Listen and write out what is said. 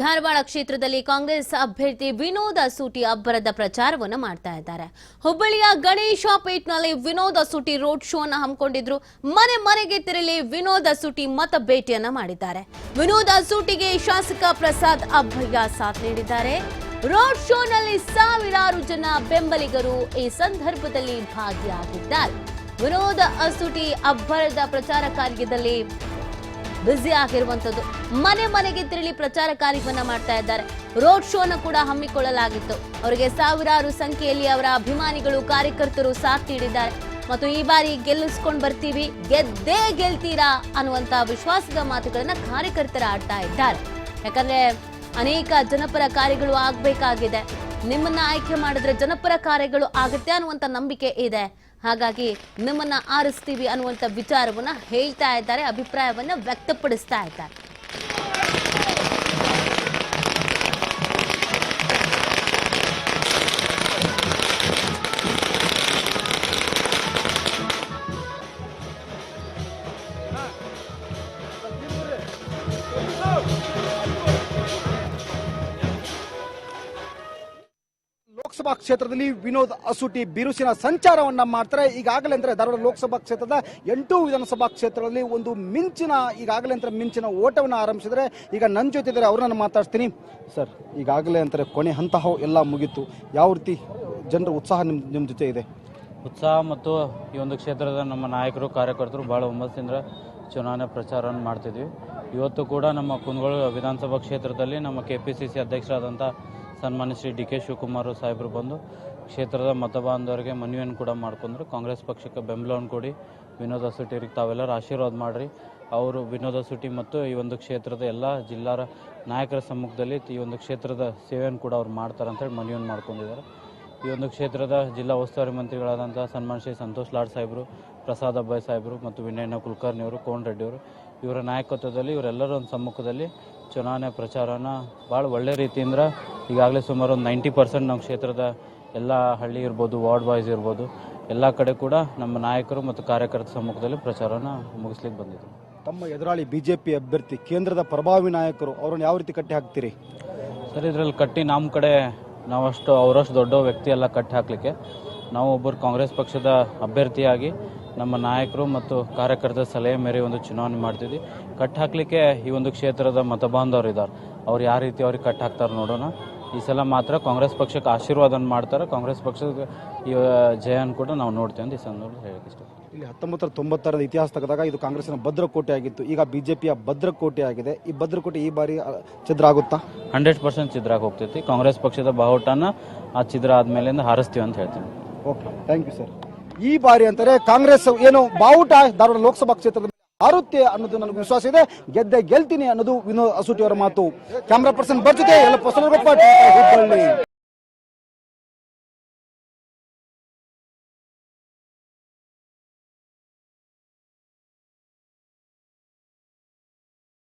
ಧಾರವಾಡ ಕ್ಷೇತ್ರದಲ್ಲಿ ಕಾಂಗ್ರೆಸ್ ಅಭ್ಯರ್ಥಿ ವಿನೋದ ಸೂಟಿ ಅಬ್ಬರದ ಪ್ರಚಾರವನ್ನು ಮಾಡ್ತಾ ಇದ್ದಾರೆ. ಹುಬ್ಬಳ್ಳಿಯ ಗಣೇಶ ಪೇಟ್ನಲ್ಲಿ ವಿನೋದ ಸೂಟಿ ರೋಡ್ ಶೋನ ಹಮ್ಮಿಕೊಂಡಿದ್ರು. ಮನೆ ಮನೆಗೆ ತೆರಳಿ ವಿನೋದ ಸೂಟಿ ಮತ ಭೇಟಿಯನ್ನ ಮಾಡಿದ್ದಾರೆ. ವಿನೋದ ಅಸೂಟಿಗೆ ಶಾಸಕ ಪ್ರಸಾದ್ ಅಭಯ ಸಾಥ್ ನೀಡಿದ್ದಾರೆ. ರೋಡ್ ಶೋನಲ್ಲಿ ಸಾವಿರಾರು ಜನ ಬೆಂಬಲಿಗರು ಈ ಸಂದರ್ಭದಲ್ಲಿ ಭಾಗಿಯಾಗಿದ್ದಾರೆ. ವಿನೋದ ಅಸೂಟಿ ಅಬ್ಬರದ ಪ್ರಚಾರ ಕಾರ್ಯದಲ್ಲಿ ಬ್ಯುಸಿ ಆಗಿರುವಂಥದ್ದು ಮನೆ ಮನೆಗೆ ತೆರಳಿ ಪ್ರಚಾರ ಕಾರ್ಯವನ್ನ ಮಾಡ್ತಾ ಇದ್ದಾರೆ. ರೋಡ್ ಶೋನ ಕೂಡ ಹಮ್ಮಿಕೊಳ್ಳಲಾಗಿತ್ತು. ಅವರಿಗೆ ಸಾವಿರಾರು ಸಂಖ್ಯೆಯಲ್ಲಿ ಅವರ ಅಭಿಮಾನಿಗಳು, ಕಾರ್ಯಕರ್ತರು ಸಾಥ್ ನೀಡಿದ್ದಾರೆ. ಮತ್ತು ಈ ಬಾರಿ ಗೆಲ್ಲಿಸ್ಕೊಂಡು ಬರ್ತೀವಿ. ಗೆದ್ದೇ ಗೆಲ್ತೀರಾ ಅನ್ನುವಂತ ವಿಶ್ವಾಸದ ಮಾತುಗಳನ್ನ ಕಾರ್ಯಕರ್ತರ ಆಡ್ತಾ ಇದ್ದಾರೆ. ಯಾಕಂದ್ರೆ ಅನೇಕ ಜನಪರ ಕಾರ್ಯಗಳು ಆಗ್ಬೇಕಾಗಿದೆ. ನಿಮ್ಮನ್ನ ಆಯ್ಕೆ ಮಾಡಿದ್ರೆ ಜನಪರ ಕಾರ್ಯಗಳು ಆಗುತ್ತೆ ಅನ್ನುವಂತ ನಂಬಿಕೆ ಇದೆ. ಹಾಗಾಗಿ ನಿಮ್ಮನ್ನ ಆರಿಸ್ತೀವಿ ಅನ್ನುವಂಥ ವಿಚಾರವನ್ನ ಹೇಳ್ತಾ ಇದ್ದಾರೆ ಅಭಿಪ್ರಾಯವನ್ನ ವ್ಯಕ್ತಪಡಿಸ್ತಾ ಇದ್ದಾರೆ. ಲೋಕಸಭಾ ಕ್ಷೇತ್ರದಲ್ಲಿ ವಿನೋದ್ ಅಸುಟಿ ಬಿರುಸಿನ ಸಂಚಾರವನ್ನ ಮಾಡ್ತಾರೆ. ಈಗಾಗಲೇ ಅಂದ್ರೆ ಧಾರವಾಡ ಲೋಕಸಭಾ ಕ್ಷೇತ್ರದ ಎಂಟು ವಿಧಾನಸಭಾ ಕ್ಷೇತ್ರದಲ್ಲಿ ಒಂದು ಮಿಂಚಿನ, ಈಗಾಗಲೇ ಅಂದ್ರೆ ಮಿಂಚಿನ ಓಟವನ್ನು ಆರಂಭಿಸಿದ್ರೆ ಈಗ ನನ್ನ ಜೊತೆ ಇದ್ದಾರೆ, ಅವ್ರನ್ನ ಮಾತಾಡ್ತೀನಿ. ಸರ್, ಈಗಾಗಲೇ ಅಂತಾರೆ ಕೊನೆ ಹಂತ ಎಲ್ಲ ಮುಗೀತು. ಯಾವ ರೀತಿ ಜನರ ಉತ್ಸಾಹ ನಿಮ್ ನಿಮ್ಮ ಜೊತೆ ಇದೆ? ಉತ್ಸಾಹ ಮತ್ತು ಈ ಒಂದು ಕ್ಷೇತ್ರದ ನಮ್ಮ ನಾಯಕರು, ಕಾರ್ಯಕರ್ತರು ಭಾಳ ಹುಮ್ಮಸ್ಸಿಂದ ಚುನಾವಣೆ ಪ್ರಚಾರವನ್ನು ಮಾಡ್ತಿದ್ವಿ. ಇವತ್ತು ಕೂಡ ನಮ್ಮ ಕುಂದಗೋಳ ವಿಧಾನಸಭಾ ಕ್ಷೇತ್ರದಲ್ಲಿ ನಮ್ಮ ಕೆ ಪಿ ಸಿ ಸಿ ಅಧ್ಯಕ್ಷರಾದಂಥ ಸನ್ಮಾನ್ಯ ಶ್ರೀ ಡಿ ಕೆ ಶಿವಕುಮಾರ್ ಸಾಹೇಬರು ಬಂದು ಕ್ಷೇತ್ರದ ಮತಬಾಂಧವರಿಗೆ ಮನವಿಯನ್ನು ಕೂಡ ಮಾಡ್ಕೊಂಡ್ರು. ಕಾಂಗ್ರೆಸ್ ಪಕ್ಷಕ್ಕೆ ಬೆಂಬಲವನ್ನು ಕೊಡಿ, ವಿನೋದ್ ಅಸೂಟಿಯರಿಗೆ ತಾವೆಲ್ಲರೂ ಆಶೀರ್ವಾದ ಮಾಡಿರಿ. ಅವರು ವಿನೋದ ಸುಟಿ ಮತ್ತು ಈ ಒಂದು ಕ್ಷೇತ್ರದ ಎಲ್ಲ ಜಿಲ್ಲಾರ ನಾಯಕರ ಸಮ್ಮುಖದಲ್ಲಿ ಈ ಒಂದು ಕ್ಷೇತ್ರದ ಸೇವೆಯನ್ನು ಕೂಡ ಅವ್ರು ಮಾಡ್ತಾರೆ ಅಂತೇಳಿ ಮನವಿಯನ್ನು ಮಾಡ್ಕೊಂಡಿದ್ದಾರೆ. ಈ ಒಂದು ಕ್ಷೇತ್ರದ ಜಿಲ್ಲಾ ಉಸ್ತುವಾರಿ ಮಂತ್ರಿಗಳಾದಂಥ ಸನ್ಮಾನ್ ಶ್ರೀ ಸಂತೋಷ್ ಲಾಡ್ ಸಾಹೇಬರು, ಪ್ರಸಾದ್ ಅಬ್ಬಾಯ್ ಸಾಹೇಬರು ಮತ್ತು ವಿನಯನ ಕುಲಕರ್ಣಿ ಅವರು ಕೋನ್ ರೆಡ್ಡಿ ಅವರು, ಇವರ ನಾಯಕತ್ವದಲ್ಲಿ ಇವರೆಲ್ಲರ ಒಂದು ಸಮ್ಮುಖದಲ್ಲಿ ಚುನಾವಣೆ ಪ್ರಚಾರನ ಭಾಳ ಒಳ್ಳೆ ರೀತಿಯಿಂದ ಈಗಾಗಲೇ ಸುಮಾರು ಒಂದು ನೈಂಟಿ ಪರ್ಸೆಂಟ್ ನಮ್ಮ ಕ್ಷೇತ್ರದ ಎಲ್ಲ ಹಳ್ಳಿ ಇರ್ಬೋದು ವಾರ್ಡ್ ವೈಸ್ ಇರ್ಬೋದು ಎಲ್ಲ ಕಡೆ ಕೂಡ ನಮ್ಮ ನಾಯಕರು ಮತ್ತು ಕಾರ್ಯಕರ್ತರ ಸಮ್ಮುಖದಲ್ಲಿ ಪ್ರಚಾರನ ಮುಗಿಸ್ಲಿಕ್ಕೆ ಬಂದಿದ್ರು. ತಮ್ಮ ಎದುರಾಳಿ ಬಿಜೆಪಿ ಅಭ್ಯರ್ಥಿ ಕೇಂದ್ರದ ಪ್ರಭಾವಿ ನಾಯಕರು ಅವ್ರನ್ನ ಯಾವ ರೀತಿ ಕಟ್ಟಿ ಹಾಕ್ತೀರಿ? ಸರ್ ಇದರಲ್ಲಿ ಕಟ್ಟಿ ನಮ್ಮ ಕಡೆ ನಾವಷ್ಟು ಅವರಷ್ಟು ದೊಡ್ಡ ವ್ಯಕ್ತಿ ಎಲ್ಲ ಕಟ್ಟಿ ಹಾಕಲಿಕ್ಕೆ ನಾವು ಒಬ್ಬರು ಕಾಂಗ್ರೆಸ್ ಪಕ್ಷದ ಅಭ್ಯರ್ಥಿಯಾಗಿ ನಮ್ಮ ನಾಯಕರು ಮತ್ತು ಕಾರ್ಯಕರ್ತರ ಸಲಹೆ ಮೇರೆ ಒಂದು ಚುನಾವಣೆ ಮಾಡ್ತಿದ್ವಿ. ಕಟ್ಟ ಹಾಕಲಿಕ್ಕೆ ಈ ಒಂದು ಕ್ಷೇತ್ರದ ಮತಬಾಂಧವರು ಇದ್ದಾರೆ ಅವ್ರು ಯಾವ ರೀತಿ ಅವ್ರಿಗೆ ಕಟ್ಟಾಕ್ತಾರೆ ನೋಡೋಣ. ಈ ಸಲ ಮಾತ್ರ ಕಾಂಗ್ರೆಸ್ ಪಕ್ಷಕ್ಕೆ ಆಶೀರ್ವಾದನ ಮಾಡ್ತಾರೆ. ಕಾಂಗ್ರೆಸ್ ಪಕ್ಷದ ಈ ಜಯನ ಕೂಡ ನಾವು ನೋಡ್ತೇವೆ ಅಂತ ಈ ಸಂದರ್ಭದಲ್ಲಿ ಹೇಳಕ್ಕೆ ಇಷ್ಟ ಇಲ್ಲಿ ಹತ್ತೊಂಬತ್ತರ ತೊಂಬತ್ತಾರದ ಇತಿಹಾಸ ತೆಗೆದಾಗ ಇದು ಕಾಂಗ್ರೆಸ್ನ ಭದ್ರಕೋಟೆ ಆಗಿತ್ತು. ಈಗ ಬಿಜೆಪಿಯ ಭದ್ರಕೋಟೆ ಆಗಿದೆ. ಈ ಭದ್ರಕೋಟೆ ಈ ಬಾರಿ ಚಿದ್ರ ಛಿದ್ರ ಆಗುತ್ತಾ? ಹಂಡ್ರೆಡ್ ಪರ್ಸೆಂಟ್ ಚಿದ್ರ ಹೋಗ್ತೈತಿ ಕಾಂಗ್ರೆಸ್ ಪಕ್ಷದ ಬಾವುಟನ ಆ ಛಿದ್ರ ಆದ್ಮೇಲಿಂದ ಹಾರಿಸ್ತೀವಿ ಅಂತ ಹೇಳ್ತೀನಿ. Okay thank you sir. ಈ ಬಾರಿ ಅಂತಾರೆ ಕಾಂಗ್ರೆಸ್ ಏನು ಬಾವುಟ ಧಾರವಾಡ ಲೋಕಸಭಾ ಕ್ಷೇತ್ರದ ಆರುತ್ತೆ ಅನ್ನೋದು ನನಗೆ ವಿಶ್ವಾಸ ಇದೆ. ಗೆದ್ದೆ ಗೆಲ್ತೀನಿ ಅನ್ನೋದು ವಿನೋದ್ ಅಸೂಟಿ ಅವರ ಮಾತು. ಕ್ಯಾಮ್ರಾ ಪರ್ಸನ್ ಬರ್ತಿದೆ. ಎಲ್ಲ ಹುಬ್ಬಳ್ಳಿ.